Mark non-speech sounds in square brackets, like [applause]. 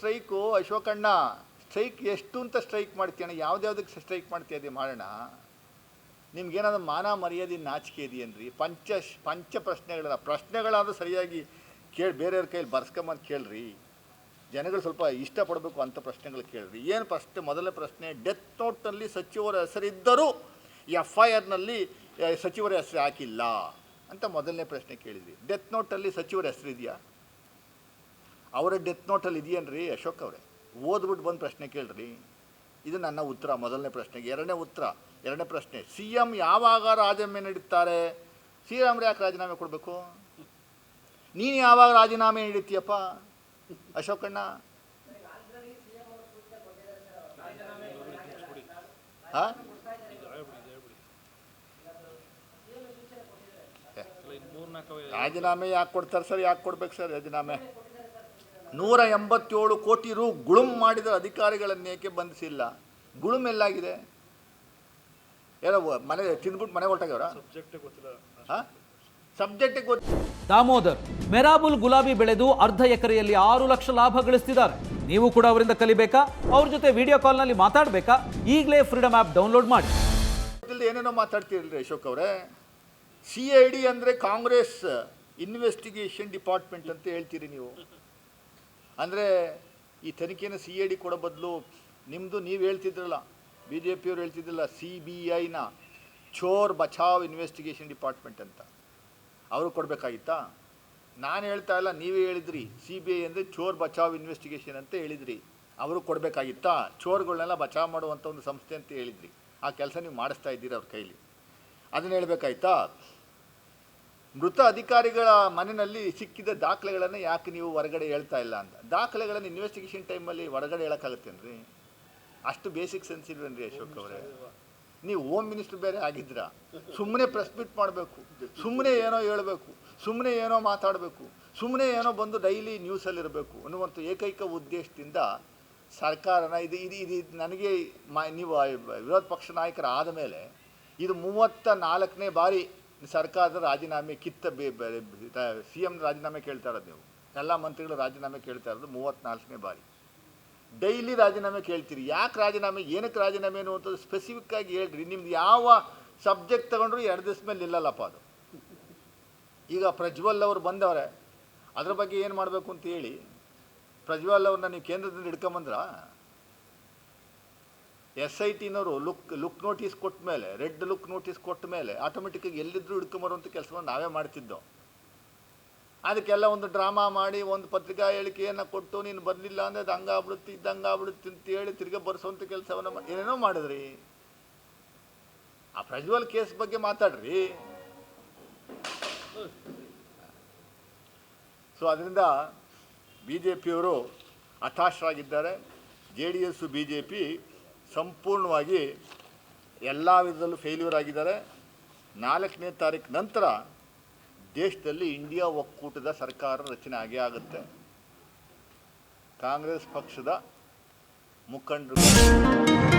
Strike ಅಶೋಕಣ್ಣ, strike ಎಷ್ಟು ಅಂತ strike ಮಾಡ್ತೀಯಣ್ಣ? ಯಾವ್ದ್ಯಾವ್ದಕ್ಕೆ strike ಮಾಡ್ತೀಯ ಮಾಡೋಣ. ನಿಮ್ಗೇನಾದ್ರು ಮಾನ ಮರ್ಯಾದೆ ನಾಚಿಕೆ ಇದೆಯೇನ್ರಿ? ಪಂಚ ಪಂಚ ಪ್ರಶ್ನೆಗಳ ಪ್ರಶ್ನೆಗಳಾದ್ರೂ ಸರಿಯಾಗಿ ಕೇಳಿ, ಬೇರೆಯವ್ರ ಕೈಯಲ್ಲಿ ಬರ್ಸ್ಕೊಂಬಂದು ಕೇಳ್ರಿ. ಜನಗಳು ಸ್ವಲ್ಪ ಇಷ್ಟಪಡಬೇಕು ಅಂತ ಪ್ರಶ್ನೆಗಳು ಕೇಳ್ರಿ. ಏನು ಪ್ರಶ್ನೆ? ಮೊದಲನೇ ಪ್ರಶ್ನೆ, ಡೆತ್ ನೋಟ್ನಲ್ಲಿ ಸಚಿವರ ಹೆಸರಿದ್ದರೂ ಎಫ್ ಐ ಆರ್ನಲ್ಲಿ ಸಚಿವರ ಹೆಸರು ಹಾಕಿಲ್ಲ ಅಂತ ಮೊದಲನೇ ಪ್ರಶ್ನೆ ಕೇಳಿದ್ವಿ. ಡೆತ್ ನೋಟಲ್ಲಿ ಸಚಿವರ ಹೆಸರು ಇದೆಯಾ? ಅವರ ಡೆತ್ ನೋಟಲ್ಲಿ ಇದೆಯೇನ್ರಿ? ಅಶೋಕ್ ಅವರೇ, ಓದ್ಬಿಟ್ಟು ಬಂದು ಪ್ರಶ್ನೆ ಕೇಳ್ರಿ. ಇದು ನನ್ನ ಉತ್ತರ, ಮೊದಲನೇ ಪ್ರಶ್ನೆಗೆ. ಎರಡನೇ ಉತ್ತರ, ಎರಡನೇ ಪ್ರಶ್ನೆ. ಸಿ ಎಂ ಯಾವಾಗ ರಾಜೀನಾಮೆ ನೀಡುತ್ತಾರೆ? ಶ್ರೀರಾಮ್ರು ಯಾಕೆ ರಾಜೀನಾಮೆ ಕೊಡಬೇಕು? ನೀನು ಯಾವಾಗ ರಾಜೀನಾಮೆ ನೀಡುತ್ತೀಯಪ್ಪ ಅಶೋಕಣ್ಣ ಹಾಂ? ರಾಜೀನಾಮೆ ಯಾಕೆ ಕೊಡ್ತಾರೆ ಸರ್? ಯಾಕೆ ಕೊಡ್ಬೇಕು ಸರ್ ರಾಜೀನಾಮೆ? ನೂರ ಎಂಬತ್ತೇಳು ಕೋಟಿ ರು ಗುಳುಂ ಮಾಡಿದ ಅಧಿಕಾರಿಗಳನ್ನು ಏಕೆ ಬಂಧಿಸಿಲ್ಲ? ಗುಳುಂ ಎಲ್ಲಾಗಿದೆ? ಏನೋ ಮನೆ ತಿಂದ್ಬಿಟ್ಟು ಮನೆ ಹೊರಟಾಗ್ಯವ್ರ? ಹಾಂ? ಸಬ್ಜೆಕ್ಟಿಗೆ ಗೊತ್ತು ದಾಮೋದರ್ ಮೆರಾಬುಲ್ ಗುಲಾಬಿ ಬೆಳೆದು ಅರ್ಧ ಎಕರೆಯಲ್ಲಿ ಆರು ಲಕ್ಷ ಲಾಭ ಗಳಿಸ್ತಿದ್ದಾರೆ. ನೀವು ಕೂಡ ಅವರಿಂದ ಕಲಿಬೇಕಾ? ಅವ್ರ ಜೊತೆ ವಿಡಿಯೋ ಕಾಲ್ನಲ್ಲಿ ಮಾತಾಡಬೇಕಾ? ಈಗಲೇ ಫ್ರೀಡಮ್ ಆ್ಯಪ್ ಡೌನ್ಲೋಡ್ ಮಾಡಿ. ಏನೇನೋ ಮಾತಾಡ್ತೀರಲ್ರಿ ಅಶೋಕ್ ಅವರೇ? ಸಿ ಐ ಡಿ ಅಂದರೆ ಕಾಂಗ್ರೆಸ್ ಇನ್ವೆಸ್ಟಿಗೇಷನ್ ಡಿಪಾರ್ಟ್ಮೆಂಟ್ ಅಂತ ಹೇಳ್ತೀರಿ ನೀವು. ಅಂದರೆ ಈ ತನಿಖೆನ ಸಿ ಎ ಡಿ ಕೊಡೋ ಬದಲು ನಿಮ್ಮದು ನೀವು ಹೇಳ್ತಿದ್ರಲ್ಲ ಬಿ ಜೆ ಪಿಯವ್ರು ಹೇಳ್ತಿದ್ರಲ್ಲ ಸಿ ಬಿ ಐನ ಚೋರ್ ಬಚಾವ್ ಇನ್ವೆಸ್ಟಿಗೇಷನ್ ಡಿಪಾರ್ಟ್ಮೆಂಟ್ ಅಂತ. ಅವರು ಕೊಡಬೇಕಾಗಿತ್ತಾ? ನಾನು ಹೇಳ್ತಾ ಇಲ್ಲ, ನೀವೇ ಹೇಳಿದ್ರಿ ಸಿ ಬಿ ಐ ಅಂದರೆ ಚೋರ್ ಬಚಾವ್ ಇನ್ವೆಸ್ಟಿಗೇಷನ್ ಅಂತ ಹೇಳಿದ್ರಿ. ಅವರು ಕೊಡಬೇಕಾಗಿತ್ತಾ? ಚೋರ್ಗಳನ್ನೆಲ್ಲ ಬಚಾವ್ ಮಾಡುವಂಥ ಒಂದು ಸಂಸ್ಥೆ ಅಂತ ಹೇಳಿದ್ರಿ. ಆ ಕೆಲಸ ನೀವು ಮಾಡಿಸ್ತಾ ಇದ್ದೀರಿ ಅವ್ರ ಕೈಲಿ. ಅದನ್ನು ಹೇಳ್ಬೇಕಾಯ್ತಾ? ಮೃತ ಅಧಿಕಾರಿಗಳ ಮನೆಯಲ್ಲಿ ಸಿಕ್ಕಿದ ದಾಖಲೆಗಳನ್ನು ಯಾಕೆ ನೀವು ಹೊರಗಡೆ ಹೇಳ್ತಾ ಇಲ್ಲ ಅಂತ? ದಾಖಲೆಗಳನ್ನು ಇನ್ವೆಸ್ಟಿಗೇಷನ್ ಟೈಮಲ್ಲಿ ಹೊರಗಡೆ ಹೇಳೋಕ್ಕಾಗತ್ತೇನ್ರಿ ಅಷ್ಟು ಬೇಸಿಕ್ ಸೆನ್ಸ್ ಇಲ್ವೇನ್ರಿ ಅಶೋಕ್ ಅವರೇ? ನೀವು ಹೋಮ್ ಮಿನಿಸ್ಟರ್ ಬೇರೆ ಆಗಿದ್ದೀರಾ? [laughs] ಸುಮ್ಮನೆ ಪ್ರೆಸ್ ಮೀಟ್ ಮಾಡಬೇಕು. ಸುಮ್ಮನೆ ಏನೋ ಹೇಳಬೇಕು. ಸುಮ್ಮನೆ ಏನೋ ಮಾತಾಡಬೇಕು. ಸುಮ್ಮನೆ ಏನೋ ಬಂದು ಡೈಲಿ ನ್ಯೂಸಲ್ಲಿರಬೇಕು ಅನ್ನುವಂಥ ಏಕೈಕ ಉದ್ದೇಶದಿಂದ ಸರ್ಕಾರನ ಇದು ಇದು ಇದು ಇದು ನನಗೆ ಮಾ ನೀವು ವಿರೋಧ ಪಕ್ಷ ನಾಯಕರಾದ ಮೇಲೆ ಇದು ಮೂವತ್ತ ನಾಲ್ಕನೇ ಬಾರಿ ಸರ್ಕಾರದ ರಾಜೀನಾಮೆ ಕಿತ್ತ ಸಿ ಎಂ ರಾಜೀನಾಮೆ ಕೇಳ್ತಾ ಇರೋದು ನೀವು. ಎಲ್ಲ ಮಂತ್ರಿಗಳು ರಾಜೀನಾಮೆ ಕೇಳ್ತಾ ಇರೋದು ಮೂವತ್ತ್ನಾಲ್ಕನೇ ಬಾರಿ. ಡೈಲಿ ರಾಜೀನಾಮೆ ಕೇಳ್ತೀರಿ. ಯಾಕೆ ರಾಜೀನಾಮೆ, ಏನಕ್ಕೆ ರಾಜೀನಾಮೆ ಅಂತ ಸ್ಪೆಸಿಫಿಕ್ ಆಗಿ ಹೇಳ್ರಿ. ನಿಮ್ದು ಯಾವ ಸಬ್ಜೆಕ್ಟ್ ತಗೊಂಡ್ರು ಎರಡು ದಿವಸ ಮೇಲೆ ನಿಲ್ಲಲ್ಲಪ್ಪ ಅದು. ಈಗ ಪ್ರಜ್ವಲ್ ಅವರು ಬಂದವ್ರೆ, ಅದ್ರ ಬಗ್ಗೆ ಏನು ಮಾಡಬೇಕು ಅಂತ ಹೇಳಿ ಪ್ರಜ್ವಲ್ ಅವ್ರನ್ನ ನೀವು ಕೇಂದ್ರದಿಂದ ಹಿಡ್ಕೊಂಬಂದ್ರ? ಎಸ್ ಐ ಟಿನವರು ಲುಕ್ ಲುಕ್ ನೋಟಿಸ್ ಕೊಟ್ಟ ಮೇಲೆ ರೆಡ್ ಲುಕ್ ನೋಟಿಸ್ ಕೊಟ್ಟ ಮೇಲೆ ಆಟೋಮೆಟಿಕ್ಕಾಗಿ ಎಲ್ಲಿದ್ದರೂ ಹಿಡ್ಕೊಂಬರುವಂಥ ಕೆಲಸವನ್ನು ನಾವೇ ಮಾಡ್ತಿದ್ದೋ. ಅದಕ್ಕೆಲ್ಲ ಒಂದು ಡ್ರಾಮಾ ಮಾಡಿ, ಒಂದು ಪತ್ರಿಕಾ ಹೇಳಿಕೆಯನ್ನು ಕೊಟ್ಟು, ನೀನು ಬರಲಿಲ್ಲ ಅಂದರೆ ಅದು ಹಂಗಾಗ್ಬಿಡುತ್ತೆ ಇದ್ದಂಗಾಗ್ಬಿಡುತ್ತೆ ಅಂತ ಹೇಳಿ ತಿರ್ಗಿ ಬರ್ಸೋವಂಥ ಕೆಲಸವನ್ನು ಏನೇನೋ ಮಾಡಿದ್ರಿ. ಆ ಪ್ರಜ್ವಲ್ ಕೇಸ್ ಬಗ್ಗೆ ಮಾತಾಡ್ರಿ. ಸೊ ಅದರಿಂದ ಬಿ ಜೆ ಪಿಯವರು ಹತಾಶರಾಗಿದ್ದಾರೆ. J D S B J P ಸಂಪೂರ್ಣವಾಗಿ ಎಲ್ಲ ವಿಧದಲ್ಲೂ ಫೇಲ್ಯೂರ್ ಆಗಿದ್ದಾರೆ. ನಾಲ್ಕನೇ ತಾರೀಕು ನಂತರ ದೇಶದಲ್ಲಿ ಇಂಡಿಯಾ ಒಕ್ಕೂಟದ ಸರ್ಕಾರ ರಚನೆ ಆಗೇ ಆಗುತ್ತೆ. ಕಾಂಗ್ರೆಸ್ ಪಕ್ಷದ ಮುಖಂಡರು